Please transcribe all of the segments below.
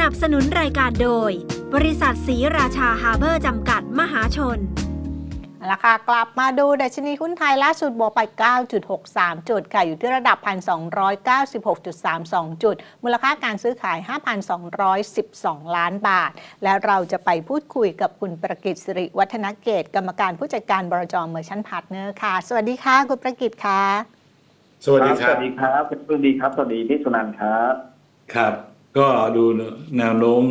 นับสนุนรายการโดย บริษัทสีราชาฮาร์เบอร์จำกัดมหาชนเอาละค่ะกลับมาดูดัชนีหุ้นไทยล่าสุดบวกไป 9.63 จุดค่ะ อยู่ที่ระดับ 1,296.32 จุด มูลค่าการซื้อขาย 5,212 ล้านบาท และเราจะไปพูดคุยกับคุณประกิตสิริวัฒนเกต กรรมการผู้จัดการบรจเมอร์ชันพาร์ทเนอร์ค่ะ สวัสดีค่ะ คุณประกิตค่ะ สวัสดีคสรับวัสดีครับสวัสดีครับ สวัสดีพี่สุนันท์ครับ ครับ ก็ดูแนวโน้ม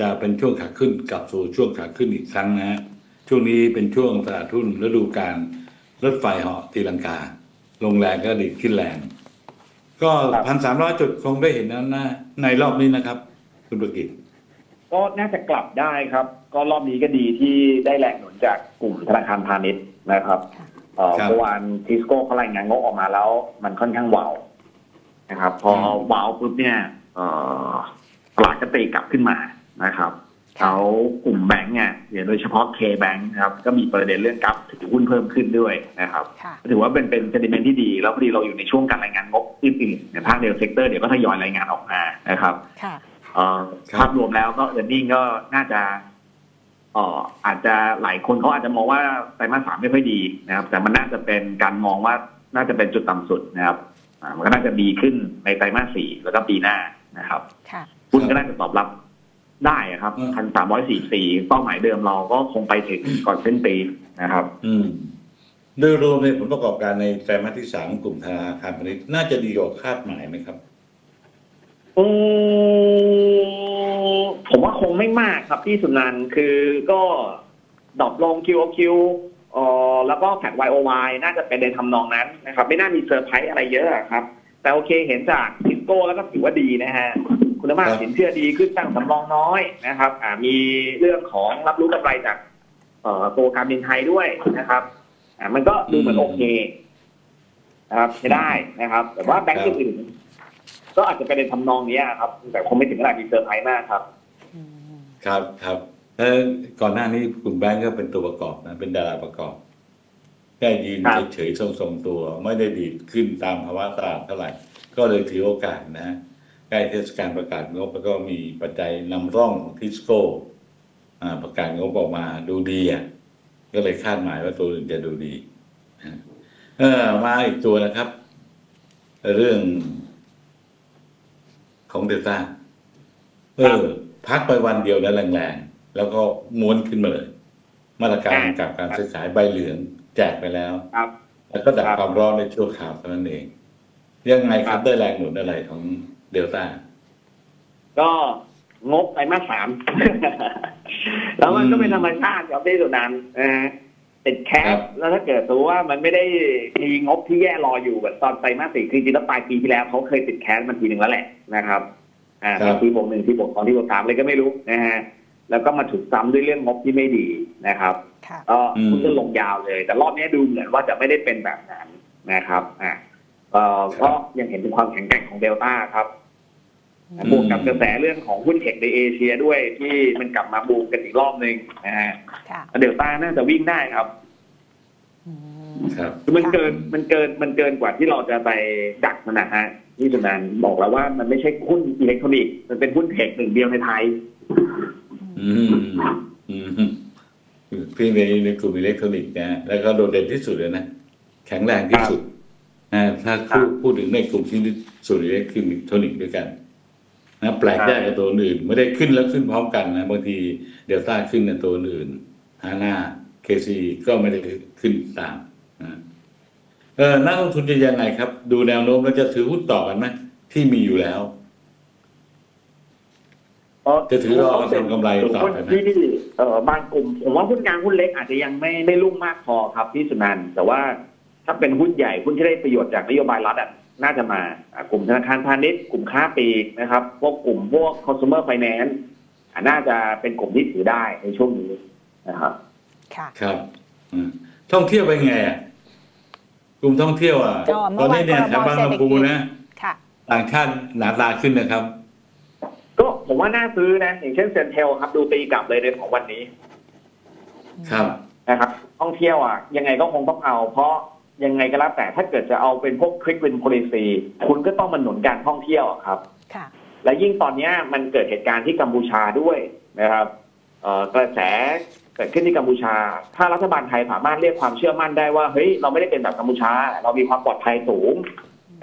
จะเป็นช่วงขาขึ้นกลับสู่ช่วงขาขึ้นอีกครั้งนะฮะช่วงนี้เป็นช่วงตลาดหุ้นฤดูการรถไฟเหาะตีลังกา ลงแรงก็ดีดขึ้นแรง ก็ครับพันสามร้อยจุดคงได้เห็นนะนะในรอบนี้นะครับ คุณประกิตก็น่าจะกลับได้ครับ ก็รอบนี้ก็ดีที่ได้แรงหนุนจากกลุ่มธนาคารพาณิชย์นะครับเอ่อครับเมื่อวานทิสโก้เขารายงานงบออกมาแล้ว มันค่อนข้างเวาวนะครับ พออืมเวาวปุ๊บเนี่ยเอ่อ ตลาดก็ตีกลับขึ้นมานะครับเขากลุ่มแบงก์เนี่ยโดยเฉพาะ K Bank นะครับก็มีประเด็นเรื่องกลับถือหุ้นเพิ่มขึ้นด้วยนะครับค่ะถือว่าเป็นเป็นเซนิเมนที่ดี แล้วพอดีเราอยู่ในช่วงการรายงานงบอื่นๆในภาคเดลเซกเตอร์เดี๋ยวก็ทยอยรายงานออกมานะครับค่ะเอ่อครับภาพรวมแล้วก็เออร์เน็งก็น่าจะเอ่ออาจจะหลายคนเขาอาจจะมองว่าไตรมาสสามไม่ค่อยดีนะครับ แต่มันน่าจะเป็นการมองว่าน่าจะเป็นจุดต่ำสุดนะครับอ่ามันก็น่าจะดีขึ้นในไตรมาสสี่แล้วก็ปีหน้า นะครับค่ะหุ้นก็น่าจะตอบรับได้อะครับอืมพันสามร้อยสี่สี่เป้าหมายเดิมเราก็คงไปถึงก่อนสิ้นปีนะครับ อืมโดยรวมในผลประกอบการในไตรมาสที่สามของกลุ่มธนาคารพาณิชย์น่าจะดีกว่าคาดหมายไหมครับอืมผมว่าคงไม่มากครับพี่สุนันท์คือก็ดรอปลง QOQ เอ่อแล้วก็แพด YOY น่าจะเป็นในทำนองนั้นนะครับ ไม่น่ามีเซอร์ไพรส์อะไรเยอะอะครับ แต่โอเคเห็นจากทิสโก้แล้วก็ถือว่าดีนะฮะคุณภาพครับสินเชื่อดีขึ้นตั้งสำรองน้อยนะครับ อ่ามีเรื่องของรับรู้กำไรจากเอ่อตัวการบินไทยด้วยนะครับ อ่ามันก็ดูเหมือนโอเคนะครับใช้ได้นะครับ แต่ว่าแบงก์อื่นๆก็อาจจะเป็นในทำนองเนี้ยครับ แต่คงไม่ถึงขนาดมีเซอร์ไพรส์มากครับอืมครับครับแล้วก่อนหน้านี้กลุ่มแบงก์ก็เป็นตัวประกอบนะเป็นดาราประกอบ แค่ยืนครับเฉยๆทรงๆตัว ไม่ได้ดีดขึ้นตามภาวะตลาดเท่าไหร่ ก็เลยถือโอกาสนะ ใกล้เทศกาลประกาศงบแล้วก็มีปัจจัยนำร่องของทิสโก้อ่าประกาศงบออกมาดูดีอะก็เลยคาดหมายว่าตัวอื่นจะดูดีนะเออมาอีกตัวนะครับ เรื่องของเดลต้าเออ พักไปวันเดียวแล้วแรงๆ แล้วก็ม้วนขึ้นมาเลย มาตรการอ่ากับการซื้อขายใบเหลือง แจกไปแล้ว ครับ แล้วก็ดับครับ ความร้อนในชั่วคราวเท่านั้นเอง ยังไงคครัรับบได้แรงหนุนอะไรของเดลต้า ก็งบไตรมาสสาม แล้วมันก็เป็นธรรมชาติครับพี่สุนันท์นะฮะติดแคครัสบแล้วถ้าเกิดสมมติว่ามันไม่ได้มีงบที่แย่รออยู่แบบตอนไตรมาสสี่คือจริงๆแล้วปลายปีที่แล้วเขาเคยติดแคสมันทีหนึ่งแล้วแหละนะครับ อ่าครับทีบวกหนึ่งทีบวกสองทีบวกสามเลยก็ไม่รู้นะฮะ แล้วก็มาถูกซ้ำด้วยเรื่องงบที่ไม่ดีนะครับค่ะก็อืมหุ้นก็ลงยาวเลย แต่รอบนี้ดูเหมือนว่าจะไม่ได้เป็นแบบนั้นนะครับอ่าเอ่อก็ยังเห็นถึงความแข็งแกร่งของเดลต้าครับอืมบวกกับกระแสเรื่องของหุ้นเทคในเอเชียด้วยที่มันกลับมาบูมกันอีกรอบหนึ่งนะฮะค่ะเดลต้าน่าจะวิ่งได้ครับอืมครับคือมันเกินมันเกินมันเกินกว่าที่เราจะไปดักมันนะฮะที่สุนันท์บอกแล้วว่ามันไม่ใช่หุ้นอิเล็กทรอนิกส์มันเป็นหุ้นเทคหนึ่งเดียวในไทยอืมอืม พี่ในในกลุ่มอิเล็กทรอนิกส์นะ แล้วก็โดดเด่นที่สุดเลยนะ แข็งแรงที่สุดนะถ้าครับพูดถึงในกลุ่มที่สุดอิเล็กทรอนิกส์ด้วยกันนะแปลกแยกกับตัวอื่น ไม่ได้ขึ้นแล้วขึ้นพร้อมกันนะบางทีเดลต้าขึ้นในตัวอื่นฮาน่าเคซีก็ไม่ได้ขึ้นตามนะเออนักลงทุนจะยังไงครับ ดูแนวโน้มแล้วจะถือหุ้นต่อกันไหมที่มีอยู่แล้ว จะถือรอทำกำไรต่อไปไหมหุ้นที่เอ่อบางกลุ่มผมว่าหุ้นกลางหุ้นเล็กอาจจะยังไม่ไม่รุ่งมากพอครับพี่สุนันท์แต่ว่าถ้าเป็นหุ้นใหญ่หุ้นที่ได้ประโยชน์จากนโยบายรัฐอะน่าจะมาอะกลุ่มธนาคารพาณิชย์กลุ่มค้าปลีกนะครับ พวกกลุ่มพวก consumer finance อะน่าจะเป็นกลุ่มที่ถือได้ในช่วงนี้นะครับค่ะครับอืมท่องเที่ยวเป็นไงอะกลุ่มท่องเที่ยวอะก็เมื่ตออนวานนี้เนี่ยพรบแถวบางลำพูเศรษฐกิจนะค่ะต่างชาติหนาตาขึ้นนะครับก็ผม ว่าน่าซื้อนะ อย่างเช่นเซนเทลครับดูตีกลับเลยในของวันนี้ครับนะครับ ท่องเที่ยวอะ ยังไงก็คงต้องเอา เพราะยังไงก็แล้วแต่ถ้าเกิดจะเอาเป็นพวกคลิกวินโพลิซีคุณก็ต้องมาหนุนการท่องเที่ยวอะครับค่ะ และยิ่งตอนเนี้ยมันเกิดเหตุการณ์ที่กัมพูชาด้วยนะครับเอ่อกระแสเกิดขึ้นที่กัมพูชา ถ้ารัฐบาลไทยสามารถเรียกความเชื่อมั่นได้ว่าเฮ้ยเราไม่ได้เป็นแบบกัมพูชา เรามีความปลอดภัยสูง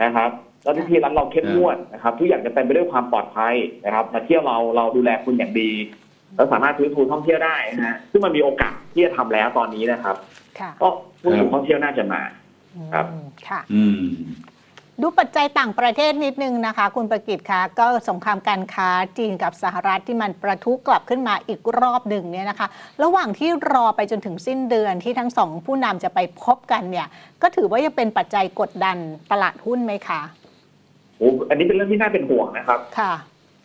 นะครับ แล้วที่รัฐเราเข้มงวดนะครับทุกอย่างจะเป็นไปด้วยความปลอดภัยนะครับมาเที่ยวเราเราดูแลคุณอย่างดีเราสามารถฟื้นฟูท่องเที่ยวได้นะฮะซึ่งมันมีโอกาสที่จะทำแล้วตอนนี้นะครับค่ะก็ผู้ท่องเที่ยวน่าจะมาครับอืมค่ะอืมดูปัจจัยต่างประเทศนิดนึงนะคะ คุณประกิตคะก็สงครามการค้าจีนกับสหรัฐที่มันประทุกลับขึ้นมาอีกรอบหนึ่งเนี่ยนะคะ ระหว่างที่รอไปจนถึงสิ้นเดือนที่ทั้งสองผู้นำจะไปพบกันเนี่ย ก็ถือว่ายังเป็นปัจจัยกดดันตลาดหุ้นไหมคะ โอ้อันนี้เป็นเรื่องที่น่าเป็นห่วงนะครับ ค่ะ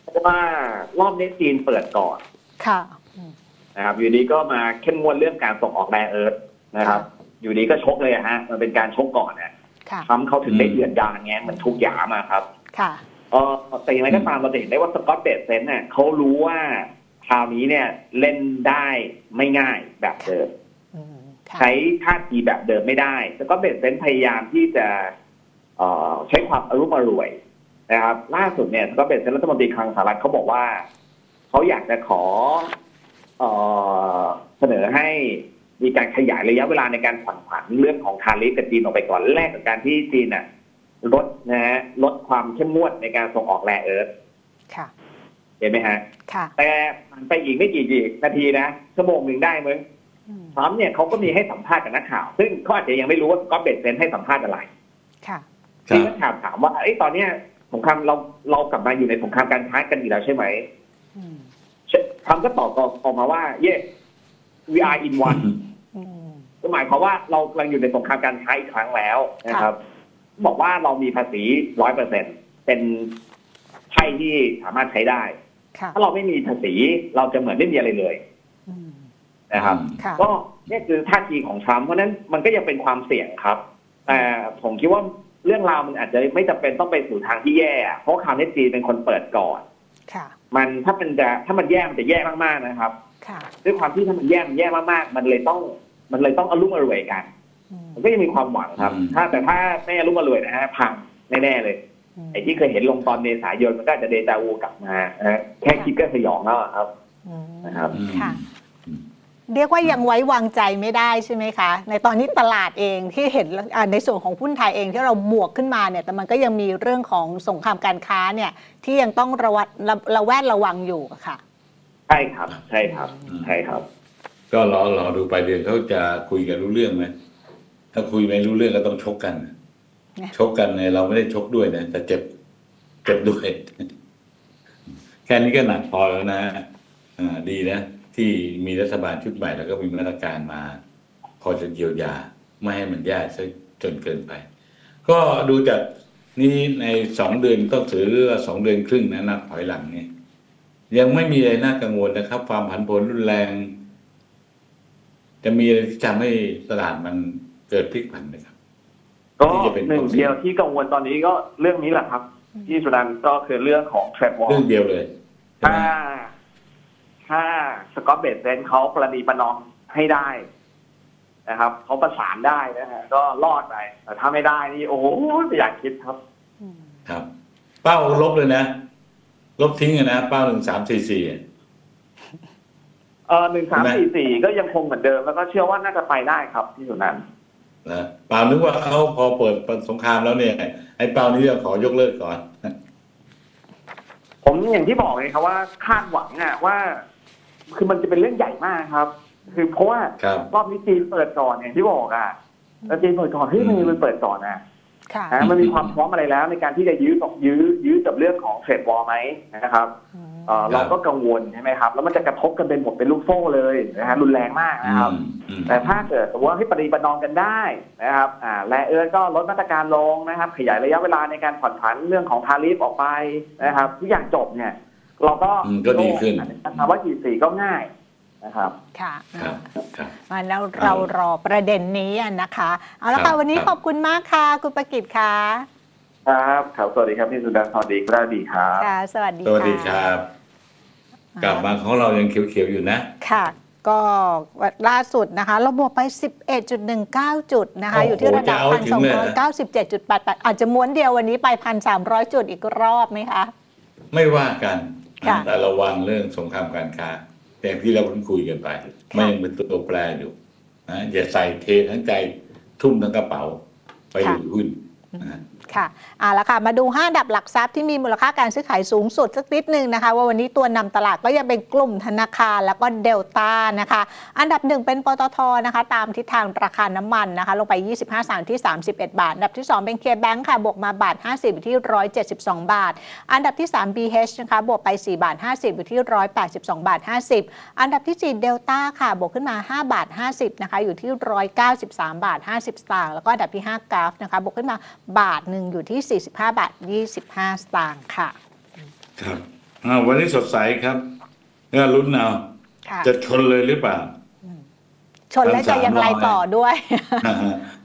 เพราะว่ารอบนี้จีนเปิดก่อนค่ะนะครับอยู่ดีก็มาเข้มงวดเรื่องการส่งออกแร่เอิร์ธนะครับ อยู่ดีก็ชกเลยอะฮะ มันเป็นการชกก่อนเนี่ยค่ะทำเขาถึงได้อืมเดือดดานแง้มันทุกหยามาครับ ค่ะเออแต่อย่างไรก็ตามเราจะเห็นได้ว่าสกอตเบดเซนเนี่ยเขารู้ว่าคราวนี้เนี่ยเล่นได้ไม่ง่ายแบบเดิมอืมค่ะใช้ท่าทีแบบเดิมไม่ได้สกอตเบดเซนพยายามที่จะเอ่อใช้ความอรุมอร่วย นะครับล่าสุดเนี่ยสกอตเบดเซนรัฐมนตรีคลังสหรัฐเขาบอกว่าเขาอยากจะขอเอ่อเสนอให้มีการขยายระยะเวลาในการผ่อนผันเรื่องของทาริฟกับจีนออกไปก่อนแลกกับการที่จีนน่ะลดนะฮะลดความเข้มงวดในการส่งออกแร่เอิร์ธค่ะเห็นไหมฮะค่ะแต่ผ่านไปอีกไม่กี่นาทีนะชั่วโมงหนึ่งได้มึงอืมทรัมป์เนี่ยเขาก็มีให้สัมภาษณ์กับนักข่าว ซึ่งเขาอาจจะยังไม่รู้ว่าสก็อตเบดเซนให้สัมภาษณ์อะไร ค่ะครัที่บนักข่าวถามว่าไอ้ยตอนเนี้ยส งครามเราเรากลับมาอยู่ในสงครามการค้ากันอีกแล้วใช่ไหมอืมทรัมป์ก็ตอบออกมาว่า yes we are in one อืมก็หมายความว่าเรากำลังอยู่ในสงครามการค้าอีกครั้งแล้วนะครับ บอกว่าเรามีภาษีร้อยเปอร์เซ็นเป็นไพ่ที่สามารถใช้ได้ค่ะถ้าเราไม่มีภาษีเราจะเหมือนไม่มีอะไรเลยอืมนะครับค่ะก็เนี่ยคือท่าทีของทรัมป์เพราะฉะนั้นมันก็ยังเป็นความเสี่ยงครับ แต่ผมคิดว่า เรื่องราวมันอาจจะไม่จำเป็นต้องไปสู่ทางที่แย่อะเพราะคราวนี้จีนเป็นคนเปิดก่อนค่ะ มันถ้ามันจะถ้ามันแย่มันจะแย่มากๆนะครับ ค่ะ ด้วยความที่ถ้ามันแย่มันแย่มากๆ มันเลยต้องมันเลยต้องอารมณ์อร่วยกันอืมมันก็ยังมีความหวังครับอืมถ้าแต่ถ้าไม่อารมณ์อร่วยนะฮะพังแน่ๆเลยมไอ้ที่เคยเห็นลงตอนเมษายนมันก็อาจจะเดจาวูกลับมานะฮะแค่คิดก็สยองแล้วอะครับอืมนะครับอืมค่ะ เรียกว่ายังไว้วางใจไม่ได้ใช่ไหมคะ ในตอนนี้ตลาดเองที่เห็นอ่าในส่วนของหุ้นไทยเองที่เราบวกขึ้นมาเนี่ยแต่มันก็ยังมีเรื่องของสงครามการค้าเนี่ยที่ยังต้องระวัดระระแวดระวังอยู่อะค่ะ ใช่ครับ ใช่ครับ ใช่ครับ ก็รอรอดูไปลายเดือนเขาจะคุยกันรู้เรื่องไหมถ้าคุยไม่รู้เรื่องก็ต้องชกกันเนี่ยชกกันเนี่ยเราไม่ได้ชกด้วยนะแต่เจ็บเจ็บด้วย แค่นี้ก็หนักพอแล้วนะอ่าดีนะ ที่มีรัฐบาลชุดใหม่แล้วก็มีมาตรการมา พอจะเยียวยาไม่ให้มันแย่ซะจนเกินไป ก็ดูจากนี่ในสองเดือนต้องถือว่าสองเดือนครึ่งนะนับถอยหลังเนี่ยยังไม่มีอะไรน่ากังวลนะครับ ความผันผวนรุนแรง จะมีอะไรที่ทำให้ตลาดมันเกิดพลิกผันไหมครับ ก็ที่จะเป็นหนึ่งความเสี่ยงเดียวที่กังวลตอนนี้ก็เรื่องนี้แหละครับ ที่สุดันก็คือเรื่องของเทรดวอลเรื่องเดียวเลยใช่ถ้าไหม ถ้าสกอตเบดเซนเขาประนีประนอมให้ได้นะครับเขาประสานได้นะฮะก็รอดไปแต่ถ้าไม่ได้นี่โอ้โหไม่อยากคิดครับ ครับ เป้าลบเลยนะ ลบทิ้งเลยนะ เป้าหนึ่งสามสี่สี่เออหนึ่งสามสี่สี่ก็ยังคงเหมือนเดิม แล้วก็เชื่อว่าน่าจะไปได้ครับที่สุนันนะเปล่านึกว่าเขาพอเปิดสงครามแล้วเนี่ย ไอ้เป้านี้จะขอยกเลิกก่อน ผมอย่างที่บอกเลยครับว่าคาดหวังอะว่า คือมันจะเป็นเรื่องใหญ่มากครับ คือเพราะว่าครับ รอบนี้จีนเปิดก่อนอย่างที่บอกอะแล้วจีนเปิดก่อนเฮ้ยมันมันเปิดก่อนอะค่ะนะมันมีความพร้อมอะไรแล้ว ในการที่จะยื้อกับยื้อยื้อกับเรื่องของเทรดวอลไหมนะครับเอ่อเราก็กังวลใช่ไหมครับ แล้วมันจะกระทบกันเป็นหมดเป็นลูกโซ่เลยนะฮะรุนแรงมากนะครับ อืมอืมแต่ถ้าเกิดสมมติว่าให้ปฏิบัตินอมกันได้นะครับอ่าและเอิร์ก็ลดมาตรการลงนะครับ ขยายระยะเวลาในการผ่อนผันเรื่องของทาริฟออกไปนะครับทุกอย่างจบเนี่ย เราก็อืมก็ดีขึ้นถามว่ากี่สี่ก็ง่ายนะครับค่ะครับครับมาแล้วเรารอประเด็นนี้อะนะคะ เอาละครัค่ะบวันนี้ครับขอบคุณมากค่ะ คุณประกิตค่ะ ครับครับสวัสดีครับพี่สุดาสวัสดีครับดีครับค่ะสวัสดีสวัสดีค่ะครับกลับมาของเรายังเขียวๆอยู่นะ ค่ะ ก็ล่าสุดนะคะ เราบวกไป 11.19 จุดนะคะโอ้โหอยู่ที่ระดับจะเอาให้ถึงเลยเหรอ1,297.88 อาจจะม้วนเดียววันนี้ไป 1,300 จุดอีกรอบไหมคะ ไม่ว่ากันค่ะ แต่ระวังเรื่องสงครามการค้าแต่ที่เราเพิ่งคุยกันไปไม่ยังเป็นตัวแปรอยู่นะอย่าใส่เททั้งใจทุ่มทั้งกระเป๋าไปถือหุ้นนะ ค่ะเอาละค่ะ มาดู5อันดับหลักทรัพย์ที่มีมูลค่าการซื้อขายสูงสุดสักนิดหนึ่งนะคะ ว่าวันนี้ตัวนำตลาดก็ยังเป็นกลุ่มธนาคารแล้วก็เดลต้านะคะ อันดับหนึ่งเป็นปตทนะคะ ตามทิศทางราคาน้ำมันนะคะ ลงไป 25สางที่ 31 บาท อันดับที่ 2 เป็นเคแบงค์ค่ะ บวกมาบาท 50อยู่ที่ 172 บาท อันดับที่ 3 BH นะคะ บวกไป 4 บาท 50อยู่ที่ 182 บาท 50 อันดับที่ 4 เดลต้าค่ะ บวกขึ้นมา 5 บาท 50นะคะอยู่ที่ 193 บาท 50สตางค์แล้วก็อันดับที่5กราฟนะคะบวกขึ้นมาบาทหนึ่งอยู่ที่ 45 บาท 25 สตางค์ค่ะ ครับอ่าวันนี้สดใสครับเนี่ยลุ้นเอาค่ะ จะชนเลยหรือเปล่า ชนแล้วจะยังไรต่อด้วย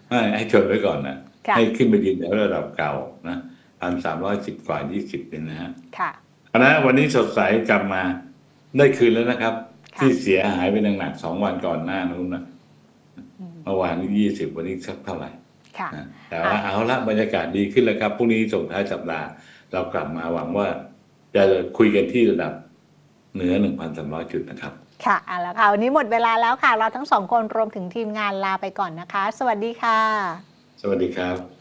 ให้ให้ชนไว้ก่อนนะ ค่ะ ให้ขึ้นไปยืนแถวระดับเก่านะพันสามร้อยสิบกว่ายี่สิบเนี่ยนะฮะค่ะอันนั้นวันนี้สดใสกลับมาได้คืนแล้วนะครับ ค่ะ ที่เสียหายไปหนักๆสองวันก่อนหน้านู้นนะเมื่อวานนี้ยี่สิบวันนี้สักเท่าไหร่ ค่ะนะแต่ว่าเอาละบรรยากาศดีขึ้นแล้วครับพรุ่งนี้ส่งท้ายสัปดาห์เรากลับมาหวังว่า จะคุยกันที่ระดับเหนือหนึ่งพันสามร้อยจุดนะครับ ค่ะเอาละค่ะ วันนี้หมดเวลาแล้วค่ะ เราทั้งสองคนรวมถึงทีมงานลาไปก่อนนะคะ สวัสดีค่ะ สวัสดีครับ